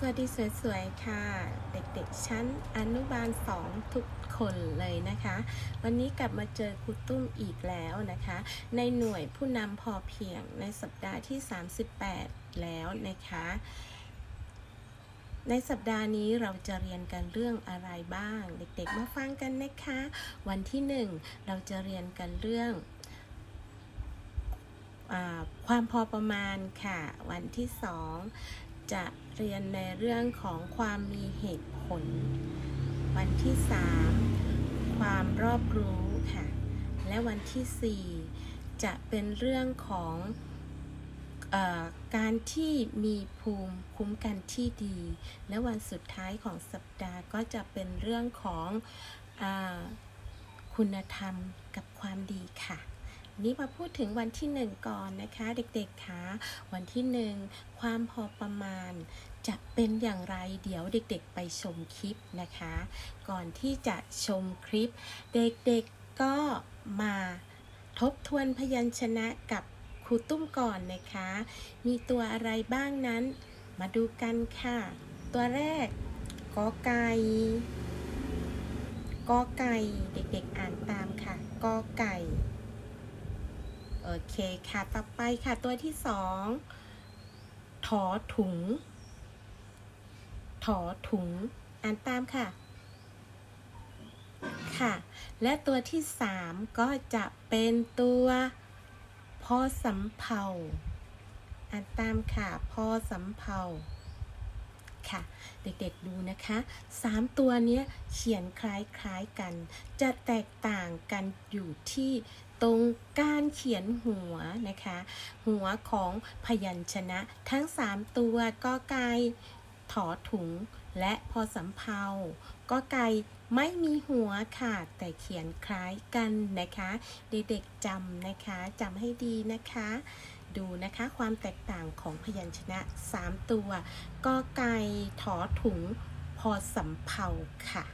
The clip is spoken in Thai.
สวัสดีสวยๆค่ะ เด็กๆชั้นอนุบาล 2 ทุกคนเลยนะคะ วันนี้กลับมาเจอครูตุ้มอีกแล้วนะคะ ในหน่วยผู้นำพอเพียงในสัปดาห์ที่ 38 แล้วนะคะ ในสัปดาห์นี้เราจะเรียนกันเรื่องอะไรบ้าง เด็กๆมาฟังกันนะคะ วันที่ 1 เราจะเรียนกันเรื่องอความพอประมาณค่ะ วันที่สอง จะเรียนในเรื่องของความมีเหตุผล วันที่สามความรอบรู้ค่ะ และวันที่สี่จะเป็นเรื่องของออการที่มีภูมิคุ้มกันที่ดี และวันสุดท้ายของสัปดาห์ก็จะเป็นเรื่องของอคุณธรรมกับความดีค่ะ นี่มาพูดถึงวันที่หนึ่งก่อนนะคะ เด็กๆคะวันที่หนึ่งความพอประมาณ จะเป็นอย่างไรเดี๋ยวเด็กๆไปชมคลิปนะคะ ก่อนที่จะชมคลิป เด็กๆก็มาทบทวนพยัญชนะกับครูตุ้มก่อนนะคะ มีตัวอะไรบ้างนั้น มาดูกันค่ะ ตัวแรกกอไก่กอไก่ เด็กๆอ่านตามค่ะกอไก่ โอเคค่ะ ต่อไปค่ะตัวที่สองถอถุง ถอถุง อ่านตามค่ะ ค่ะ และตัวที่สามก็จะเป็นตัวพอสำเภาอ่านตามค่ะ พอสำเภา ค่ะ เด็กๆดูนะคะสามตัวเนี้ยเขียนคล้ายๆกัน จะแตกต่างกันอยู่ที่ตรงการเขียนหัวนะคะ หัวของพยัญชนะทั้ง 3 ตัวก็ไก่ถอถุง และพอสำเภาก็ไก่ไม่มีหัวค่ะ แต่เขียนคล้ายกันนะคะ เด็กๆจำนะคะจำให้ดีนะคะ ดูนะคะความแตกต่างของพยัญชนะ 3 ตัว ก็ไก่ถอถุงพอสำเภาค่ะ